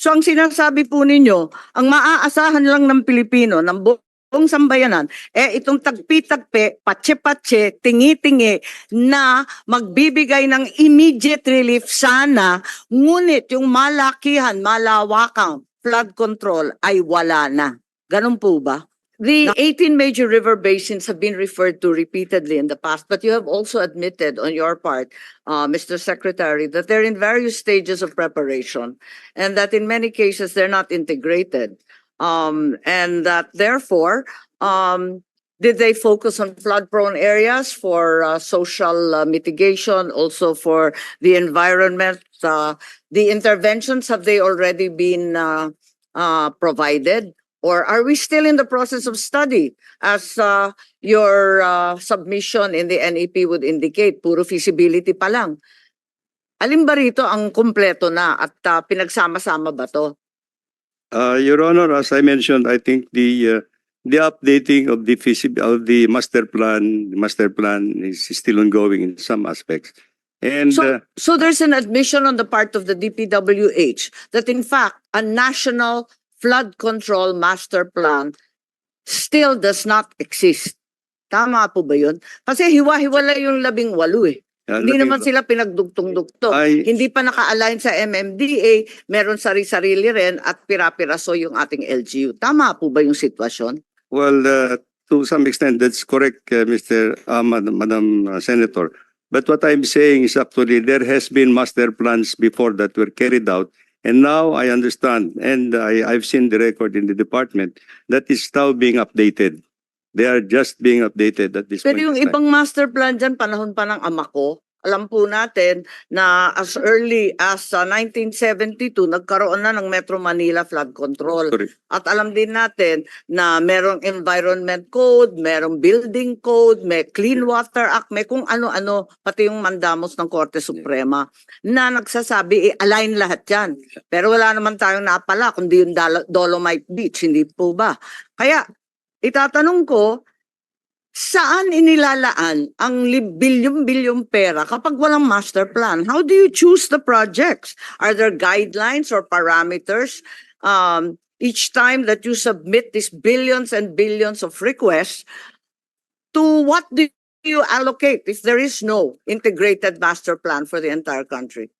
So ang sinasabi po ninyo, ang maaasahan lang ng Pilipino, ng buong sambayanan, eh itong tagpi-tagpi, patse-patse, tingi-tingi na magbibigay ng immediate relief sana, ngunit yung malakihan, malawakang flood control ay wala na. Ganun po ba? The 18 major river basins have been referred to repeatedly in the past, but you have also admitted on your part, uh, Mr. Secretary, that they're in various stages of preparation and that in many cases they're not integrated. Um, and that therefore, um, did they focus on flood prone areas for uh, social uh, mitigation, also for the environment? Uh, the interventions, have they already been uh, uh, provided? Or are we still in the process of study as uh, your uh, submission in the NEP would indicate, puro feasibility pa lang? Alin ba rito ang kumpleto na at uh, pinagsama-sama ba to? Uh, Your Honor, as I mentioned, I think the uh, the updating of the of the master plan, the master plan is still ongoing in some aspects. And So, uh, so there's an admission on the part of the DPWH that in fact, a national flood control master plan still does not exist. Tama po ba yun? Kasi hiwa-hiwala yung labing walo eh. uh, Hindi naman sila pinagdugtong-dugtong. I- Hindi pa naka-align sa MMDA, meron sari-sarili rin at pira-piraso yung ating LGU. Tama po ba yung sitwasyon? Well, uh, to some extent, that's correct, uh, Mr. Uh, Madam, Madam uh, Senator. But what I'm saying is actually there has been master plans before that were carried out. And now I understand, and I, I've seen the record in the department, that is now being updated. They are just being updated at this Pero point. yung in time. ibang master plan dyan, panahon pa ng ama ko, alam po natin na as early as uh, 1972, nagkaroon na ng Metro Manila flood control. At alam din natin na merong environment code, merong building code, may Clean Water Act, may kung ano-ano, pati yung mandamos ng Korte Suprema, na nagsasabi, i-align lahat yan. Pero wala naman tayong napala, kundi yung Dolo- Dolomite Beach, hindi po ba? Kaya, itatanong ko, saan inilalaan ang bilyong-bilyong pera kapag walang master plan? How do you choose the projects? Are there guidelines or parameters um, each time that you submit these billions and billions of requests? To what do you allocate if there is no integrated master plan for the entire country?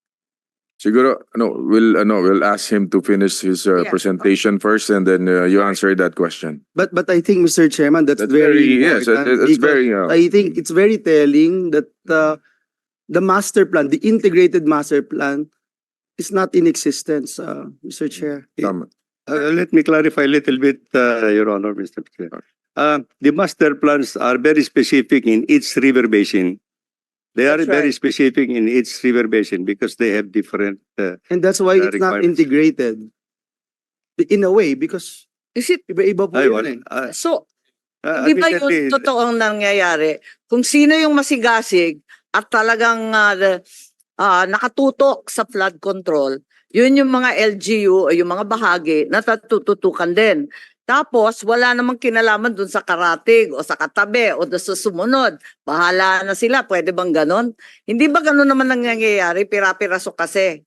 Siguro, ano, we'll, ano, we'll ask him to finish his uh, Yeah. presentation first and then uh, you answer that question. But but I think, Mr. Chairman, that's, That's very, very, yes, important because very, uh, I think it's very telling that uh, the master plan, the integrated master plan, is not in existence, uh, Mr. Chair. tama. Uh, let me clarify a little bit, uh, Your Honor, Mr. Chair. Uh, the master plans are very specific in each river basin. They are That's very right. specific in each river basin because they have different, uh, And that's why Uh, it's not requirements. integrated. In a way, because Is it iba-iba po yun eh. Uh, so uh, Di ba admittedly, yung totoong nangyayari? Kung sino yung masigasig at talagang ah, the- ah, nakatutok sa flood control, yun yung mga LGU o yung mga bahagi na tatututukan din. Tapos, wala namang kinalaman dun sa karatig o sa katabi o dun sa sumunod. Bahala na sila. Pwede bang ganon? Hindi ba ganon naman nangyayari? Pira-piraso kasi.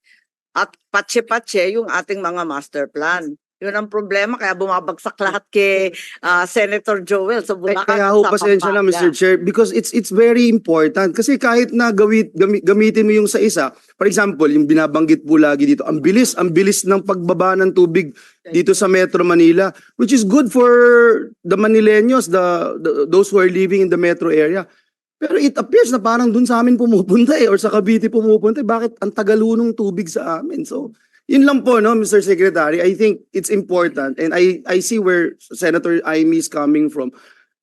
At patse-patse yung ating mga master plan. Yun ang problema. Kaya bumabagsak lahat kay ah, Senator Joel sa Kaya, Bulacan. kaya ho, sa pasensya na, Pampanga. Mr. Chair, because it's it's very important. Kasi kahit na gawit, gami- gamitin mo yung sa isa, for example, yung binabanggit po lagi dito, ang bilis, ang bilis ng pagbaba ng tubig dito sa Metro Manila, which is good for the Manileños, the, the those who are living in the metro area. Pero it appears na parang dun sa amin pumupunta eh, or sa Cavite pumupunta eh. Bakit ang tagalunong tubig sa amin? So, yun lang po, no, Mr. Secretary. I think it's important and I I see where Senator Amy is coming from.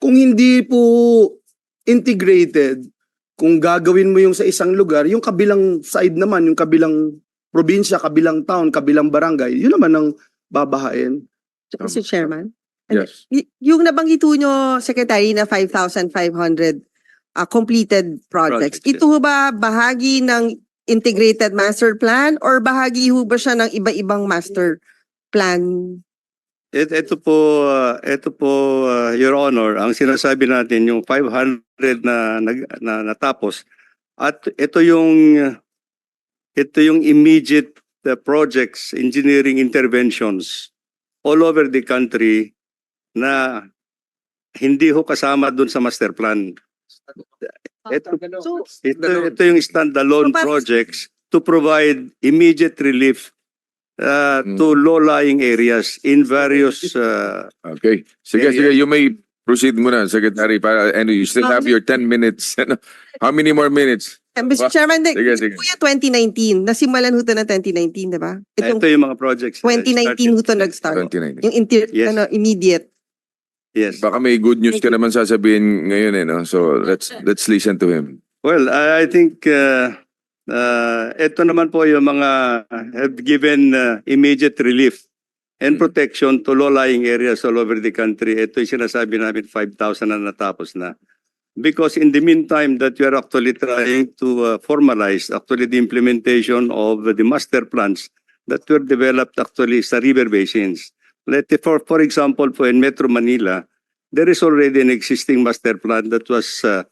Kung hindi po integrated, kung gagawin mo yung sa isang lugar, yung kabilang side naman, yung kabilang probinsya, kabilang town, kabilang barangay, yun naman ang babahain. Mr. Chairman? Yes. Yung nabanggit nyo, Secretary, na 5,500 uh, completed projects, Projects, yes. ito ho ba bahagi ng integrated master plan or bahagi ho ba siya ng iba-ibang master plan? Et, ito po, uh, ito po, uh, Your Honor, ang sinasabi natin yung 500 na, nag- na natapos at ito yung ito yung immediate uh, projects, engineering interventions all over the country na hindi ho kasama dun sa master plan. Ito, So, ito, ito yung standalone So, projects to provide immediate relief uh, Mm. to low-lying areas in various uh, Okay. Sige, Yeah, sige, you may proceed muna, Secretary, para, and you still have your 10 minutes. Ano? How many more minutes? eh, Mr. Chairman, di- Sige, sige. po yung 2019, nasimulan ho to ng 2019, di ba? Itong ito yung mga projects. uh, 2019 ho to nag-start. 2019. Yung inter, Yes. ano, immediate. Yes. Baka may good news ka naman sasabihin ngayon eh, no? So, let's, let's listen to him. Well, I, I think uh, uh, ito naman po yung mga have given uh, immediate relief and protection to low-lying areas all over the country. Ito yung sinasabi namin 5,000 na natapos na. Because in the meantime that we are actually trying to uh, formalize actually the implementation of the master plans that were developed actually sa river basins. Let for for example po in Metro Manila, there is already an existing master plan that was uh,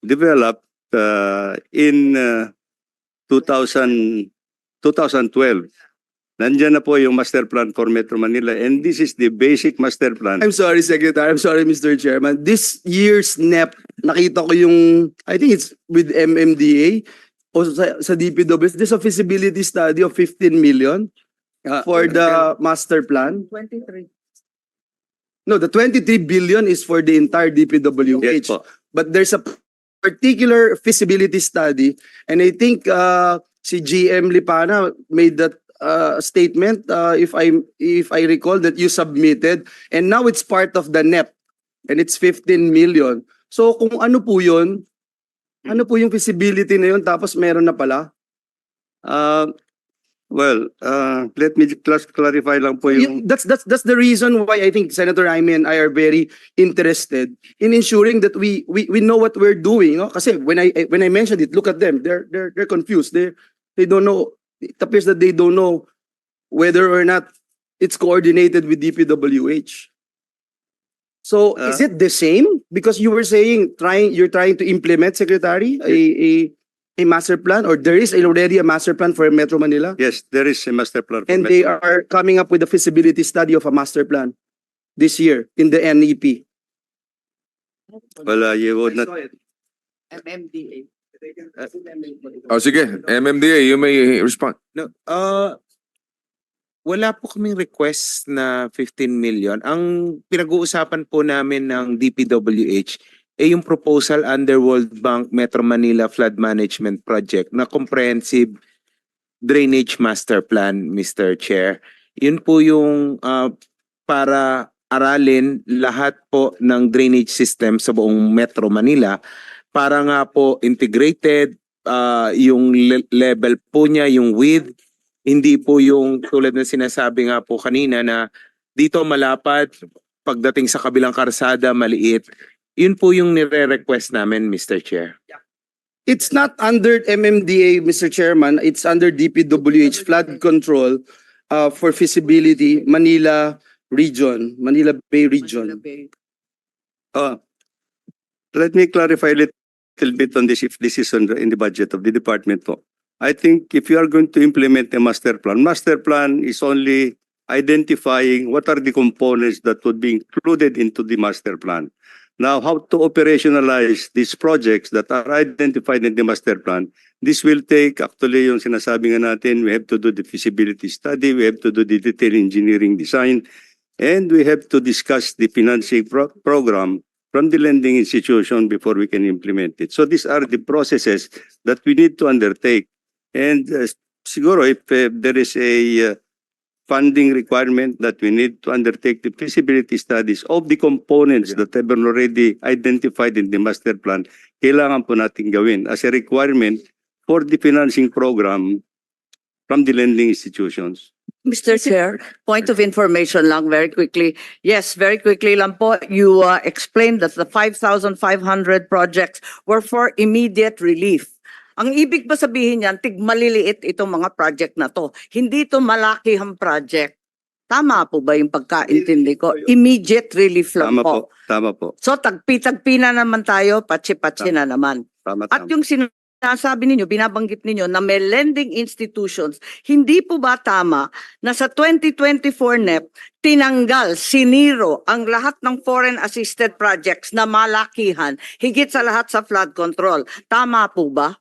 developed uh, in uh, 2000, 2012. Nandiyan na po yung master plan for Metro Manila and this is the basic master plan. I'm sorry, Secretary. I'm sorry, Mr. Chairman. This year's NEP, nakita ko yung, I think it's with MMDA o sa, sa DPWS. There's a feasibility study of 15 million Ah, for the master plan. 23. No, the 23 billion is for the entire DPWH. Yes po. But there's a particular feasibility study and I think uh, si GM Lipana made that uh, statement uh, if I if I recall that you submitted and now it's part of the NEP and it's 15 million. So kung ano po 'yun? Ano po yung feasibility na 'yun tapos meron na pala? Uh, well, uh, let me clas- clarify lang po Yung- that's that's that's the reason why I think Senator Jaime and I are very interested in ensuring that we we we know what we're doing, no? Kasi when I when I mentioned it, look at them. They're they're they're confused. They they don't know. It appears that they don't know whether or not it's coordinated with DPWH. So is it the same? Because you were saying trying you're trying to implement, Secretary, a a a master plan, or there is already a master plan for Metro Manila? yes, there is a master plan. for And Metro they are coming up with a feasibility study of a master plan this year in the NEP. Well, uh, you would not, MMDA. Oh, sige, MMDA, you may respond. No, uh, wala po kaming request na 15 million. Ang pinag-uusapan po namin ng DPWH ay yung proposal under World Bank Metro Manila Flood Management Project na comprehensive drainage master plan, Mr. Chair. Yun po yung uh, para aralin lahat po ng drainage system sa buong Metro Manila para nga po integrated uh, yung le- level po niya, yung width, hindi po yung tulad ng sinasabi nga po kanina na dito malapad, pagdating sa kabilang karsada maliit. Yun po yung nire-request namin, Mr. Chair. It's not under MMDA, Mr. Chairman. It's under DPWH flood control uh, for feasibility Manila region, Manila Bay region. uh, let me clarify a little bit on this, if this is on the, in the budget of the department po. I think if you are going to implement a master plan, master plan is only identifying what are the components that would be included into the master plan. Now, how to operationalize these projects that are identified in the master plan, this will take actually yung sinasabi nga natin, we have to do the feasibility study, we have to do the detail engineering design, and we have to discuss the financing pro- program from the lending institution before we can implement it. So these are the processes that we need to undertake. And uh, siguro if uh, there is a uh, funding requirement that we need to undertake the feasibility studies of the components that have been already identified in the master plan, kailangan po natin gawin as a requirement for the financing program from the lending institutions. Mr. Chair, point of information lang very quickly. Yes, very quickly lang po. You uh, explained that the 5,500 projects were for immediate relief. Ang ibig ba sabihin yan, tig maliliit itong mga project na to. Hindi to malakihang project. Tama po ba yung pagkaintindi ko? Immediate relief lang Tama po. po, tama po, So tagpi-tagpi na naman tayo, patsi-patsi na naman. tama, At tama. yung sin sinasabi ninyo, binabanggit ninyo na may lending institutions, hindi po ba tama na sa 2024 NEP, tinanggal, siniro ang lahat ng foreign assisted projects na malakihan, higit sa lahat sa flood control. Tama po ba?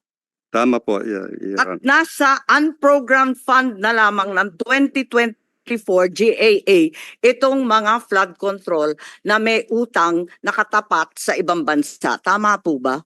Tama po. Yeah, Your At nasa unprogrammed fund na lamang ng 2024 GAA itong mga flood control na may utang nakatapat sa ibang bansa. Tama po ba?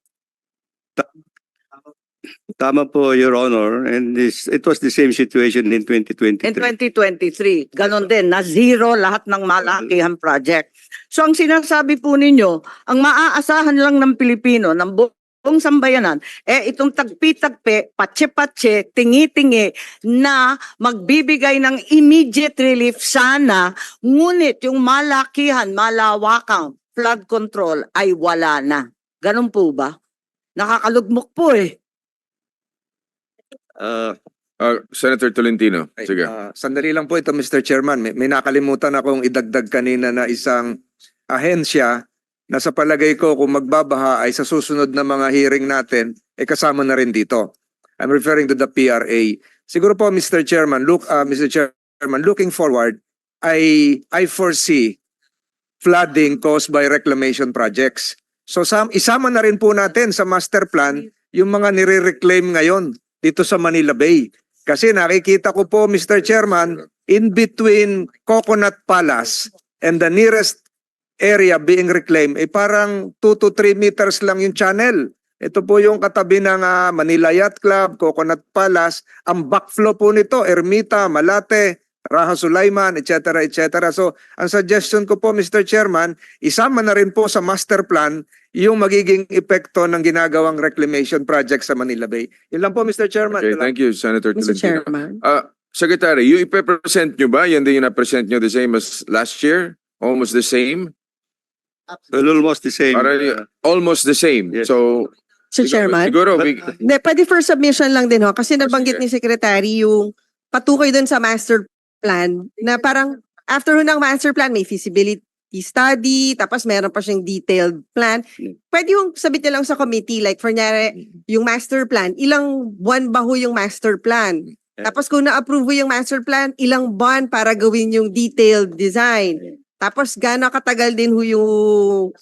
Tama po, Your Honor. And this, it was the same situation in 2023. In 2023, ganon din, na zero lahat ng malakihan project. So ang sinasabi po ninyo, ang maaasahan lang ng Pilipino, ng bu- buong sambayanan, eh itong tagpi-tagpi, patse-patse, tingi-tingi na magbibigay ng immediate relief sana, ngunit yung malakihan, malawakang flood control ay wala na. Ganon po ba? Nakakalugmok po eh. Uh, Uh, Senator Tolentino, ay, sige. ah, sandali lang po ito, Mr. Chairman. May, may nakalimutan akong idagdag kanina na isang ahensya na sa palagay ko kung magbabaha ay sa susunod na mga hearing natin, eh kasama na rin dito. I'm referring to the PRA. Siguro po, Mr. Chairman, look, ah, Mr. Chairman, looking forward, I, I foresee flooding caused by reclamation projects. So sam, isama na rin po natin sa master plan yung mga nire-reclaim ngayon dito sa Manila Bay. Kasi nakikita ko po, Mr. Chairman, in between Coconut Palace and the nearest area being reclaimed, eh parang 2 to 3 meters lang yung channel. Ito po yung katabi ng ah, Manila Yacht Club, Coconut Palace. Ang backflow po nito, Ermita, Malate, Raha Sulaiman, etc. etc. So, ang suggestion ko po, Mr. Chairman, isama na rin po sa master plan yung magiging epekto ng ginagawang reclamation project sa Manila Bay. Yun lang po, Mr. Chairman. Okay, thank you, Senator Mr. Tolentino. Chairman. Uh, Secretary, yung ipe-present nyo ba? Yan din yung na-present nyo the same as last year? Almost the same? Almost the same. Para, uh, almost the same. Yes. So, Mr. Chairman. siguro, but- we, Hindi, pwede for submission lang din ho. Kasi nabanggit ni Secretary yung patukoy dun sa master plan na parang after ho ng master plan may feasibility study, tapos meron pa siyang detailed plan. Pwede yung sabit niya lang sa committee, like for nyari, yung master plan, ilang buwan ba ho yung master plan? Tapos kung na-approve ho yung master plan, ilang buwan para gawin yung detailed design? Tapos gaano katagal din ho yung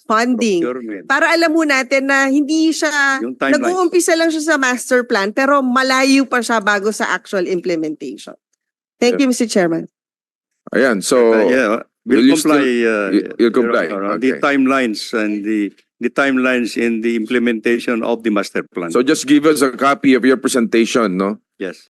funding? procurement. Para alam mo natin na hindi siya. Nag-uumpisa lang siya sa master plan pero malayo pa siya bago sa actual implementation. Thank you, Mr. Chairman. ayan, so, Uh, yeah, will we'll you still- comply. uh, you- you'll Your comply, Honor, on The okay. timelines and the, the timelines in the implementation of the master plan. so just give us a copy of your presentation, no? Yes.